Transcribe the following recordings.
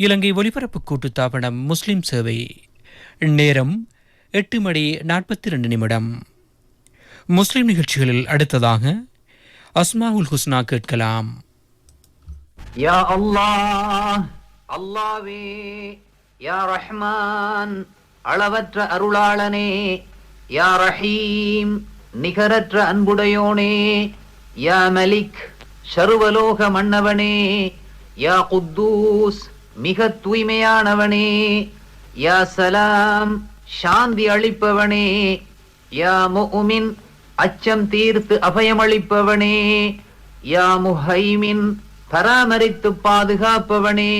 இலங்கை ஒலிபரப்பு கூட்டுத்தாபனம் முஸ்லிம் சேவை. நேரம் எட்டு மணி நாற்பத்தி ரெண்டு நிமிடம். முஸ்லிம் நிகழ்ச்சிகளில் அடுத்ததாக அஸ்மாவுல் ஹுஸ்னா கேட்கலாம். யா அல்லாஹ் அல்லாவே யா ரஹ்மான் அளவற்ற அருளாளனே யா ரஹீம் நிகரற்ற அன்புடையோனே யா மலிக் சர்வலோக மன்னவனே யா குத்தூஸ் மிக தூய்மையானவனே யா சலாம் சாந்தி அளிப்பவனே யா முமின் அச்சம் தீர்த்து அபயமளிப்பவனே யா முஹைமின் பராமரித்து பாதுகாப்பவனே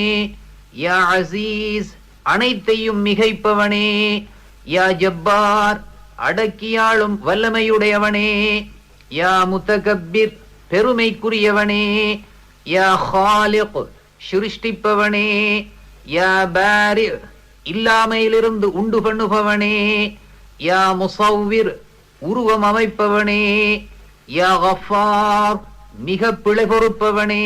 யா அசீஸ் அனைத்தையும் மிகைப்பவனே யா ஜப்பார் அடக்கியாளும் வல்லமையுடையவனே யா முத்தகப்பிர் பெருமைக்குரியவனே யா ஹாலிக். சிருஷ்டிப்பவனே. யா பாரி இல்லாமையிலிருந்து உண்டு பண்ணுபவனே. யா முசௌவிர் உருவம் அமைப்பவனே. யா கஃபார் மிக பிழை பொறுப்பவனே.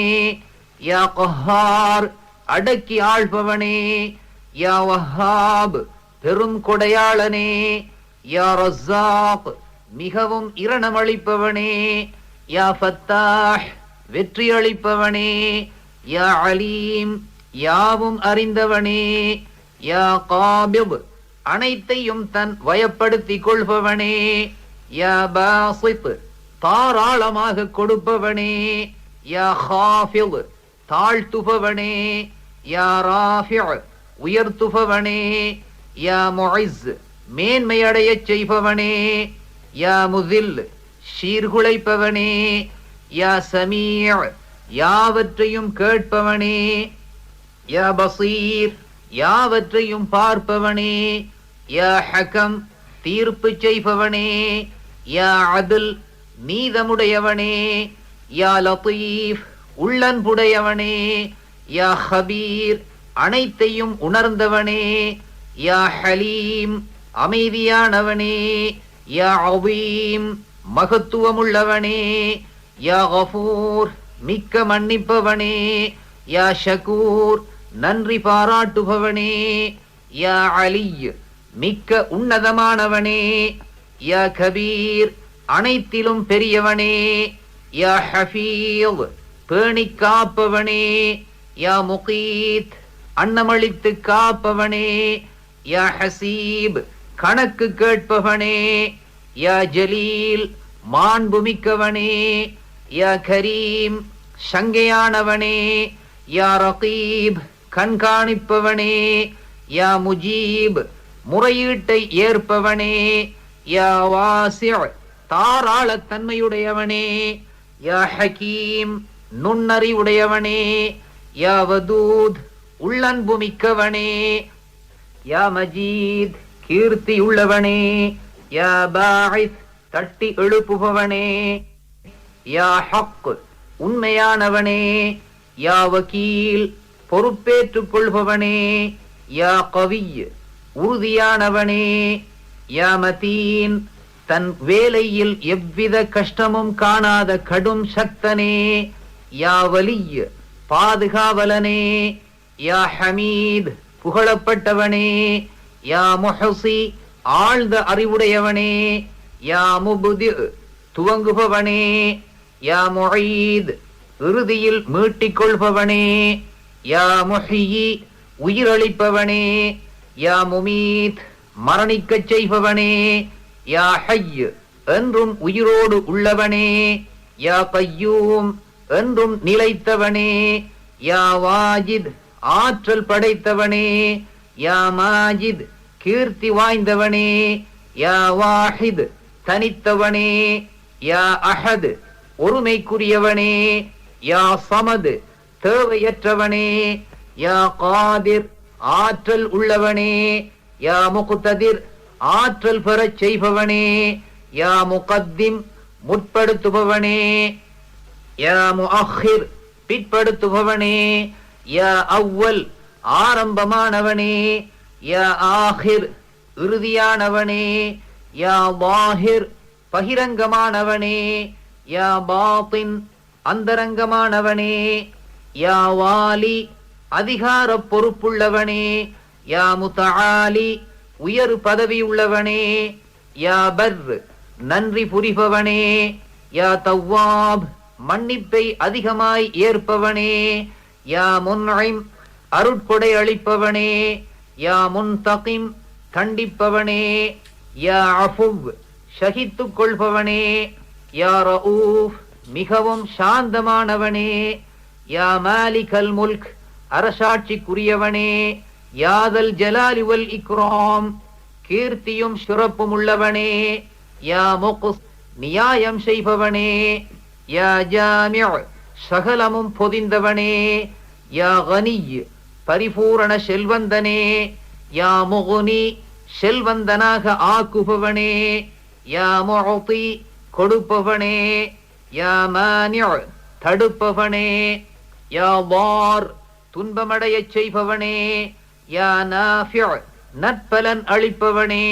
யா கஹார் அடக்கி ஆள்பவனே. யா வஹாப் பெரும் கொடையாளனே. யா ரஸாக் மிகவும் இரணமளிப்பவனே. யா ஃபத்தாஹ் வெற்றியளிப்பவனே. யா அலீம் யாவும் அறிந்தவனே யா காபிப் அனைத்தையும் தன் வயப்படுத்திக் கொள்பவனே யா பாசிப் தாராளமாக கொடுப்பவனே யா ஹாஃபில் தாழ்த்துபவனே யா ராஃபி' உயர்த்துபவனே யா மொய்ஸ் மேன்மையடையச் செய்பவனே யா முதில் சீர்குலைப்பவனே யா சமீர் யாவற்றையும் கேட்பவனே யா பசீர் யாவற்றையும் பார்ப்பவனே யா ஹகம் தீர்ப்பு செய்பவனே யா அதில் நீதமுடையவனே யா லத்தீஃப் உள்ளன்புடையவனே யா ஹபீர் அனைத்தையும் உணர்ந்தவனே யா ஹலீம் அமைதியானவனே யா அவீம் மகத்துவமுள்ளவனே யா கஃபூர் மிக்க மன்னிப்பவனே. யா ஷகூர் நன்றி பாராட்டுபவனே. யா அலி மிக்க உன்னதமானவனே. யா கபீர் அனைத்திலும் பெரியவனே. யா ஹஃபீவ் பேணி காப்பவனே. யா முகீத் அன்னமளித்து காப்பவனே. யா ஹசீப் கணக்கு கேட்பவனே. யா ஜலீல் மாண்புமிக்கவனே. யா கரீம் சங்கையானவனே யா ரகீப் கண்காணிப்பவனே யா முஜீப் முறையீட்டை ஏற்பவனே யா வாசி' தாராளத்தன்மையுடையவனே யா ஹகீம் நுண்ணறிவுடையவனே யா வதூத் உள்ளன்பு மிக்கவனே யா மஜீத் கீர்த்தி உள்ளவனே யா பாஹித் தட்டி எழுப்புபவனே யா ஹக்கு உண்மையானவனே யா வக்கீல் பொறுப்பேற்றுக் கொள்பவனே யா கவி உறுதியானவனே யா மதீன் தன் வேலையில் எவ்வித கஷ்டமும் காணாத கடும் சக்தனே யா வலிய் பாதுகாவலனே யா ஹமீத் புகழப்பட்டவனே யா முஹசி ஆழ்ந்த அறிவுடையவனே யா முபுதி துவங்குபவனே யா முஈத் இறுதியில் மீட்டிக் கொள்பவனே யா முஹியி உயிரளிப்பவனே. யா முமீத் மரணிக்கச் செய்பவனே. யா ஹய் என்றும் உயிரோடு உள்ளவனே. யா பையூம் என்றும் நிலைத்தவனே. யா வாஜித் ஆற்றல் படைத்தவனே. யா மாஜித் கீர்த்தி வாய்ந்தவனே. யா வாஹித் தனித்தவனே. யா அஹத் ஒருமைக்குரியவனே யா சமது தேவையற்றவனே யா காதிர் ஆற்றல் உள்ளவனே யா முகுத்ததிர் ஆற்றல் பெறச் செய்பவனே யா முகத்திம் முற்படுத்துபவனே யா முஹிர் பிற்படுத்துபவனே யா அவ்வல் ஆரம்பமானவனே யா ஆஹிர் இறுதியானவனே யா வாஹிர் பகிரங்கமானவனே யா பாத்தின் அந்தரங்கமானவனே யா வாலி அதிகார பொறுப்புள்ளவனே யா முத்தஆலி உயர் பதவி உள்ளவனே யா பர் நன்றி புரிபவனே யா தவ்வாப் மன்னிப்பை அதிகமாய் ஏற்பவனே யா முன்ஐம் அருட்கொடை அளிப்பவனே யா முன் தகிம் கண்டிப்பவனே யா அஃபுவ் ஷகித்துக் கொள்பவனே. யா ரഊஃப் மிகவும் சாந்தமானவனே. யா மாலிகல் முல்க் அரசாட்சிக்குரியவனே. யாதல் ஜலாலி வல் இக்ராம் கீர்த்தியும் சிறப்பும் உள்ளவனே. யா முக்ஸ் நியாயம் செய்பவனே. யா ஜாமிஉ சகலமும் பொதிந்தவனே. யா கனி பரிபூரண செல்வந்தனே. யா முகுனி செல்வந்தனாக ஆக்குபவனே. யா முகி கொடுப்பவனே யா மானிஉ தடுப்பவனே யா வார் துன்பமடையச் செய்பவனே யா நாஃபிஉ நற்பலன் அளிப்பவனே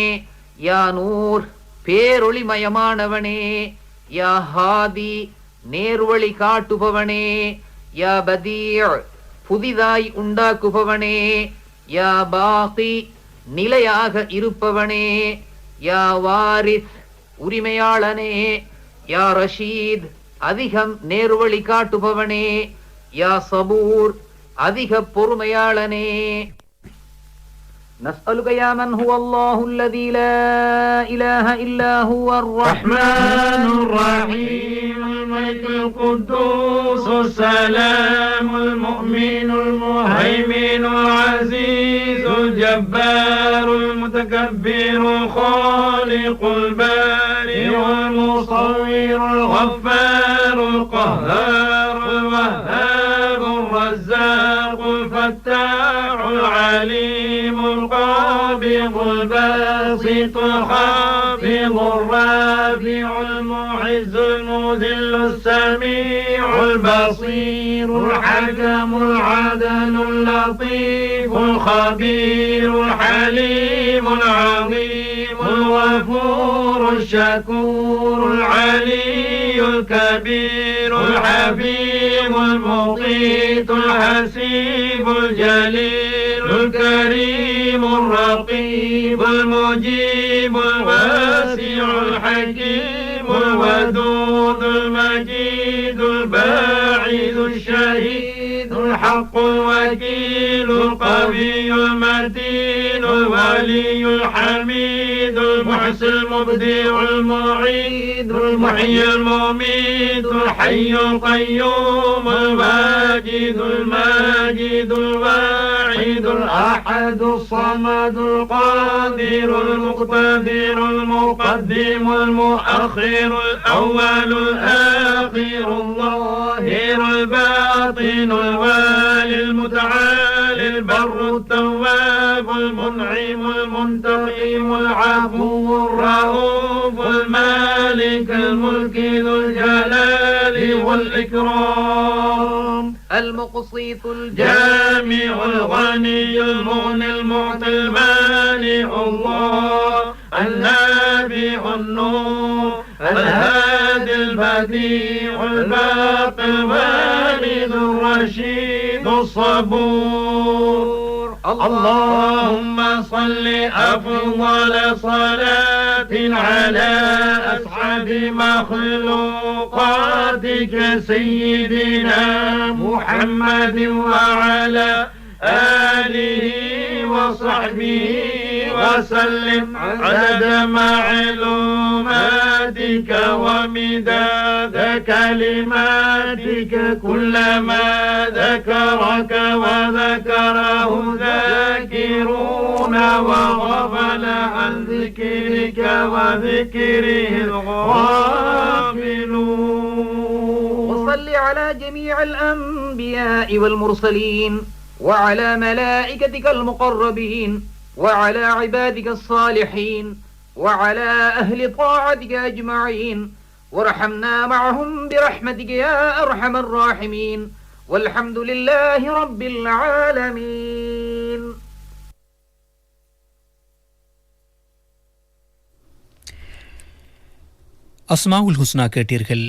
யா நூர் பேரொளிமயமானவனே யா ஹாதி நேர்வழி காட்டுபவனே யா பதீர் புதிதாய் உண்டாக்குபவனே யா பாகி நிலையாக இருப்பவனே யா வாரிஸ் உரிமையாளனே யா ரஷீத் அதிகம் நேர்வழி காட்டுபவனே யா சபூர் அதிக பொறுமையாளனே نسألك يا من هو الله الذي لا إله إلا هو الرحمن الرحمن الرحيم الملك القدوس السلام المؤمن المهيمن العزيز الجبار المتكبر الخالق البارئ المصور الغفار القهار الوهاب الرزاق الفتاح العليم القابض الباسط الخافض الرافع المعز المذل السميع البصير الحكم العدل اللطيف الخبير الحليم العظيم الغفور الشكور العلي الكبير الحبيب المقيت الحسيب الجليل الكريم الرقيب المجيب الواسع الحكيم الودود المجيد الباعث الشهيد الحق الوكيل القوي المتين الولي الحميد المحسن المبدع المعيد المحيي المميت الحي القيوم الواجد الماجد الواحد الأحد الصمد القادر المقتدر المقدم المؤخر الأول الآخر الظاهر الباطن الوالي المتعالي البر التواب المنعم المنتقم العفو الرؤوف المالك الملك ذو الجلال والإكرام. المقسيط الجامع جامع الغني المغني المعطي المانع الله. النافع النور الهادي البديع الباقي الوالد الرشيد الصبور. اللهم صل أفضل صلاة على أسعد مخلوقاتك سيدنا محمد وعلى آله وصحبه وسلم عدد معلوماتك ومداد كلماتك كلما ذكرك وذكره ذاكرون وغفل عن ذكرك وذكره الغافلون. وصل على جميع الأنبياء والمرسلين وعلى ملائكتك المقربين وعلى عبادك الصالحين وعلى أهل طاعتك أجمعين وارحمنا معهم برحمتك يا أرحم الراحمين والحمد لله رب العالمين அஸ்மாவுல் ஹுஸ்னா கேட்டீர்கள்